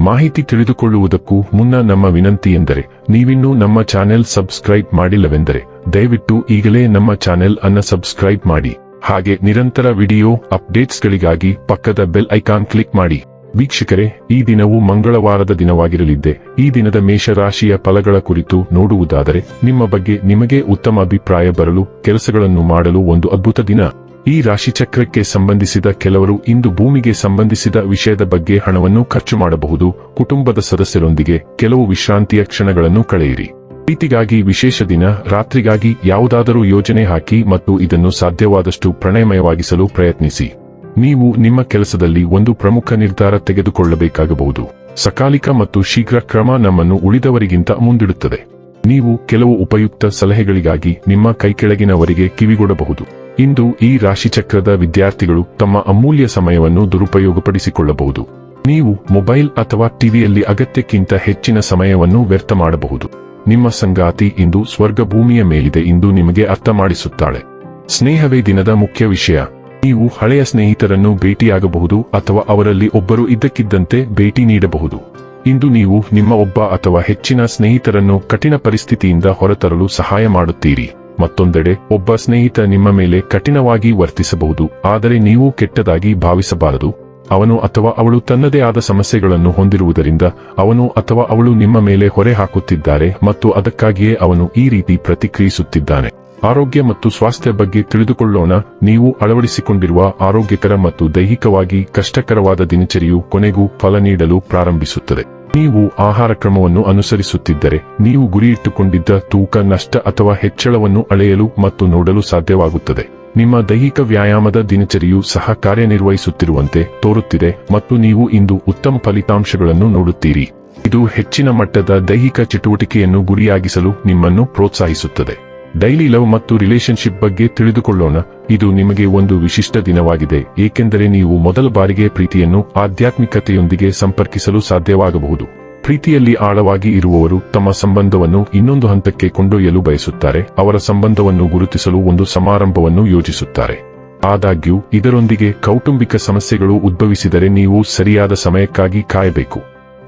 ಮಾಹಿತಿ ತಿಳಿದುಕೊಳ್ಳುವುದಕ್ಕೂ ಮುನ್ನ ನಮ್ಮ ವಿನಂತಿ ಎಂದರೆ, ನೀವಿನ್ನೂ ನಮ್ಮ ಚಾನೆಲ್ ಸಬ್ಸ್ಕ್ರೈಬ್ ಮಾಡಿಲ್ಲವೆಂದರೆ, ದಯವಿಟ್ಟು ಈಗಲೇ ನಮ್ಮ ಚಾನೆಲ್ ಅನ್ನ ಸಬ್ಸ್ಕ್ರೈಬ್ ಮಾಡಿ. ಹಾಗೆ ನಿರಂತರ ವಿಡಿಯೋ ಅಪ್ಡೇಟ್ಸ್ಗಳಿಗಾಗಿ ಪಕ್ಕದ ಬೆಲ್ ಐಕಾನ್ ಕ್ಲಿಕ್ ಮಾಡಿ. ವೀಕ್ಷಕರೇ, ಈ ದಿನವು ಮಂಗಳವಾರದ ದಿನವಾಗಿರಲಿದ್ದೆ. ಈ ದಿನದ ಮೇಷರಾಶಿಯ ಫಲಗಳ ಕುರಿತು ನೋಡುವುದಾದರೆ, ನಿಮ್ಮ ಬಗ್ಗೆ ನಿಮಗೆ ಉತ್ತಮ ಅಭಿಪ್ರಾಯ ಬರಲು, ಕೆಲಸಗಳನ್ನು ಮಾಡಲು ಒಂದು ಅದ್ಭುತ ದಿನ. ಈ ರಾಶಿಚಕ್ರಕ್ಕೆ ಸಂಬಂಧಿಸಿದ ಕೆಲವರು ಇಂದು ಭೂಮಿಗೆ ಸಂಬಂಧಿಸಿದ ವಿಷಯದ ಬಗ್ಗೆ ಹಣವನ್ನು ಖರ್ಚು ಮಾಡಬಹುದು. ಕುಟುಂಬದ ಸದಸ್ಯರೊಂದಿಗೆ ಕೆಲವು ವಿಶ್ರಾಂತಿಯ ಕ್ಷಣಗಳನ್ನು ಕಳೆಯಿರಿ. ಪ್ರೀತಿಗಾಗಿ ವಿಶೇಷ ದಿನ, ರಾತ್ರಿಗಾಗಿ ಯಾವುದಾದರೂ ಯೋಜನೆ ಹಾಕಿ ಮತ್ತು ಇದನ್ನು ಸಾಧ್ಯವಾದಷ್ಟು ಪ್ರಣಯಮಯವಾಗಿಸಲು ಪ್ರಯತ್ನಿಸಿ. ನೀವು ನಿಮ್ಮ ಕೆಲಸದಲ್ಲಿ ಒಂದು ಪ್ರಮುಖ ನಿರ್ಧಾರ ತೆಗೆದುಕೊಳ್ಳಬೇಕಾಗಬಹುದು. ಸಕಾಲಿಕ ಮತ್ತು ಶೀಘ್ರ ಕ್ರಮ ನಮ್ಮನ್ನು ಉಳಿದವರಿಗಿಂತ ಮುಂದಿಡುತ್ತದೆ. ನೀವು ಕೆಲವು ಉಪಯುಕ್ತ ಸಲಹೆಗಳಿಗಾಗಿ ನಿಮ್ಮ ಕೈಕೆಳಗಿನವರಿಗೆ ಕಿವಿಗೊಡಬಹುದು. ಇಂದು ಈ ರಾಶಿಚಕ್ರದ ವಿದ್ಯಾರ್ಥಿಗಳು ತಮ್ಮ ಅಮೂಲ್ಯ ಸಮಯವನ್ನು ದುರುಪಯೋಗಪಡಿಸಿಕೊಳ್ಳಬಹುದು. ನೀವು ಮೊಬೈಲ್ ಅಥವಾ ಟಿವಿಯಲ್ಲಿ ಅಗತ್ಯಕ್ಕಿಂತ ಹೆಚ್ಚಿನ ಸಮಯವನ್ನು ವ್ಯರ್ಥ ಮಾಡಬಹುದು. ನಿಮ್ಮ ಸಂಗಾತಿ ಇಂದು ಸ್ವರ್ಗ ಭೂಮಿಯ ಮೇಲಿದೆ ಇಂದು ನಿಮಗೆ ಅರ್ಥ ಮಾಡಿಸುತ್ತಾಳೆ ಸ್ನೇಹವೇ ದಿನದ ಮುಖ್ಯ ವಿಷಯ. ನೀವು ಹಳೆಯ ಸ್ನೇಹಿತರನ್ನು ಭೇಟಿಯಾಗಬಹುದು ಅಥವಾ ಅವರಲ್ಲಿ ಒಬ್ಬರು ಇದ್ದಕ್ಕಿದ್ದಂತೆ ಭೇಟಿ ನೀಡಬಹುದು. ಇಂದು ನೀವು ನಿಮ್ಮ ಒಬ್ಬ ಅಥವಾ ಹೆಚ್ಚಿನ ಸ್ನೇಹಿತರನ್ನು ಕಠಿಣ ಪರಿಸ್ಥಿತಿಯಿಂದ ಹೊರತರಲು ಸಹಾಯ ಮಾಡುತ್ತೀರಿ. ಮತ್ತೊಂದೆಡೆ, ಒಬ್ಬ ಸ್ನೇಹಿತ ನಿಮ್ಮ ಮೇಲೆ ಕಠಿಣವಾಗಿ ವರ್ತಿಸಬಹುದು, ಆದರೆ ನೀವು ಕೆಟ್ಟದಾಗಿ ಭಾವಿಸಬಾರದು. ಅವನು ಅಥವಾ ಅವಳು ತನ್ನದೇ ಆದ ಸಮಸ್ಯೆಗಳನ್ನು ಹೊಂದಿರುವುದರಿಂದ, ಅವನು ಅಥವಾ ಅವಳು ನಿಮ್ಮ ಮೇಲೆ ಹೊರೆ ಹಾಕುತ್ತಿದ್ದಾರೆ ಮತ್ತು ಅದಕ್ಕಾಗಿಯೇ ಅವನು ಈ ರೀತಿ ಪ್ರತಿಕ್ರಿಯಿಸುತ್ತಿದ್ದಾನೆ. ಆರೋಗ್ಯ ಮತ್ತು ಸ್ವಾಸ್ಥ್ಯ ಬಗ್ಗೆ ತಿಳಿದುಕೊಳ್ಳೋಣ, ನೀವು ಅಳವಡಿಸಿಕೊಂಡಿರುವ ಆರೋಗ್ಯಕರ ಮತ್ತು ದೈಹಿಕವಾಗಿ ಕಷ್ಟಕರವಾದ ದಿನಚರಿಯು ಕೊನೆಗೂ ಫಲ ನೀಡಲು ಪ್ರಾರಂಭಿಸುತ್ತದೆ. ನೀವು ಆಹಾರ ಕ್ರಮವನ್ನು ಅನುಸರಿಸುತ್ತಿದ್ದರೆ, ನೀವು ಗುರಿಯಿಟ್ಟುಕೊಂಡಿದ್ದ ತೂಕ, ನಷ್ಟ ಅಥವಾ ಹೆಚ್ಚಳವನ್ನು ಅಳೆಯಲು ಮತ್ತು ನೋಡಲು ಸಾಧ್ಯವಾಗುತ್ತದೆ. ನಿಮ್ಮ ದೈಹಿಕ ವ್ಯಾಯಾಮದ ದಿನಚರಿಯು ಸಹ ಕಾರ್ಯನಿರ್ವಹಿಸುತ್ತಿರುವಂತೆ ತೋರುತ್ತಿದೆ ಮತ್ತು ನೀವು ಇಂದು ಉತ್ತಮ ಫಲಿತಾಂಶಗಳನ್ನು ನೋಡುತ್ತೀರಿ. ಇದು ಹೆಚ್ಚಿನ ಮಟ್ಟದ ದೈಹಿಕ ಚಟುವಟಿಕೆಯನ್ನು ಗುರಿಯಾಗಿಸಲು ನಿಮ್ಮನ್ನು ಪ್ರೋತ್ಸಾಹಿಸುತ್ತದೆ. ಡೈಲಿ ಲವ್ ಮತ್ತು ರಿಲೇಶನ್ಶಿಪ್ ಬಗ್ಗೆ ತಿಳಿದುಕೊಳ್ಳೋಣ. ಇದು ನಿಮಗೆ ಒಂದು ವಿಶಿಷ್ಟ ದಿನವಾಗಿದೆ, ಏಕೆಂದರೆ ನೀವು ಮೊದಲ ಬಾರಿಗೆ ಪ್ರೀತಿಯನ್ನು ಆಧ್ಯಾತ್ಮಿಕತೆಯೊಂದಿಗೆ ಸಂಪರ್ಕಿಸಲು ಸಾಧ್ಯವಾಗಬಹುದು. ಪ್ರೀತಿಯಲ್ಲಿ ಆಳವಾಗಿ ಇರುವವರು ತಮ್ಮ ಸಂಬಂಧವನ್ನು ಇನ್ನೊಂದು ಹಂತಕ್ಕೆ ಕೊಂಡೊಯ್ಯಲು ಬಯಸುತ್ತಾರೆ, ಅವರ ಸಂಬಂಧವನ್ನು ಗುರುತಿಸಲು ಒಂದು ಸಮಾರಂಭವನ್ನು ಯೋಜಿಸುತ್ತಾರೆ. ಆದಾಗ್ಯೂ, ಇದರೊಂದಿಗೆ ಕೌಟುಂಬಿಕ ಸಮಸ್ಯೆಗಳು ಉದ್ಭವಿಸಿದರೆ ನೀವು ಸರಿಯಾದ ಸಮಯಕ್ಕಾಗಿ ಕಾಯಬೇಕು.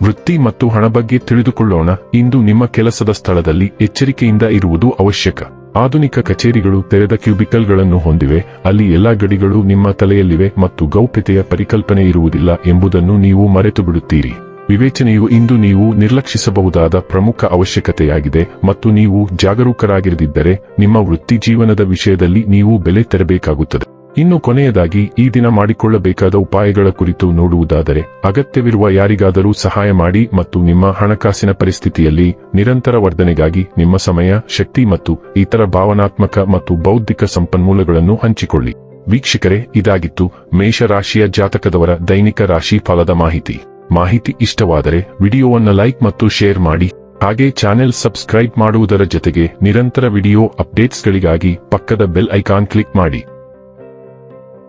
ವೃತ್ತಿ ಮತ್ತು ಹಣ ಬಗ್ಗೆ ತಿಳಿದುಕೊಳ್ಳೋಣ, ಇಂದು ನಿಮ್ಮ ಕೆಲಸದ ಸ್ಥಳದಲ್ಲಿ ಎಚ್ಚರಿಕೆಯಿಂದ ಇರುವುದು ಅವಶ್ಯಕ. ಆಧುನಿಕ ಕಚೇರಿಗಳು ತೆರೆದ ಕ್ಯೂಬಿಕಲ್ಗಳನ್ನು ಹೊಂದಿವೆ. ಅಲ್ಲಿ ಎಲ್ಲಾ ಗಡಿಗಳು ನಿಮ್ಮ ತಲೆಯಲ್ಲಿವೆ ಮತ್ತು ಗೌಪ್ಯತೆಯ ಪರಿಕಲ್ಪನೆ ಇರುವುದಿಲ್ಲ ಎಂಬುದನ್ನು ನೀವು ಮರೆತು ಬಿಡುತ್ತೀರಿ ವಿವೇಚನೆಯು ಇಂದು ನೀವು ನಿರ್ಲಕ್ಷಿಸಬಹುದಾದ ಪ್ರಮುಖ ಅವಶ್ಯಕತೆಯಾಗಿದೆ ಮತ್ತು ನೀವು ಜಾಗರೂಕರಾಗಿರದಿದ್ದರೆ ನಿಮ್ಮ ವೃತ್ತಿ ಜೀವನದ ವಿಷಯದಲ್ಲಿ ನೀವು ಬೆಲೆ ತೆರಬೇಕಾಗುತ್ತದೆ. ಇನ್ನು ಕೊನೆಯದಾಗಿ ಈ ದಿನ ಮಾಡಿಕೊಳ್ಳಬೇಕಾದ ಉಪಾಯಗಳ ಕುರಿತು ನೋಡುವುದಾದರೆ, ಅಗತ್ಯವಿರುವ ಯಾರಿಗಾದರೂ ಸಹಾಯ ಮಾಡಿ ಮತ್ತು ನಿಮ್ಮ ಹಣಕಾಸಿನ ಪರಿಸ್ಥಿತಿಯಲ್ಲಿ ನಿರಂತರ ವರ್ಧನೆಗಾಗಿ ನಿಮ್ಮ ಸಮಯ, ಶಕ್ತಿ ಮತ್ತು ಇತರ ಭಾವನಾತ್ಮಕ ಮತ್ತು ಬೌದ್ಧಿಕ ಸಂಪನ್ಮೂಲಗಳನ್ನು ಹಂಚಿಕೊಳ್ಳಿ. ವೀಕ್ಷಕರೇ, ಇದಾಗಿತ್ತು ಮೇಷರಾಶಿಯ ಜಾತಕದವರ ದೈನಿಕ ರಾಶಿ ಫಲದ ಮಾಹಿತಿ. ಮಾಹಿತಿ ಇಷ್ಟವಾದರೆ ವಿಡಿಯೋವನ್ನು ಲೈಕ್ ಮತ್ತು ಶೇರ್ ಮಾಡಿ. ಹಾಗೆ ಚಾನೆಲ್ ಸಬ್ಸ್ಕ್ರೈಬ್ ಮಾಡುವುದರ ಜೊತೆಗೆ ನಿರಂತರ ವಿಡಿಯೋ ಅಪ್ಡೇಟ್ಸ್ಗಳಿಗಾಗಿ ಪಕ್ಕದ ಬೆಲ್ ಐಕಾನ್ ಕ್ಲಿಕ್ ಮಾಡಿ.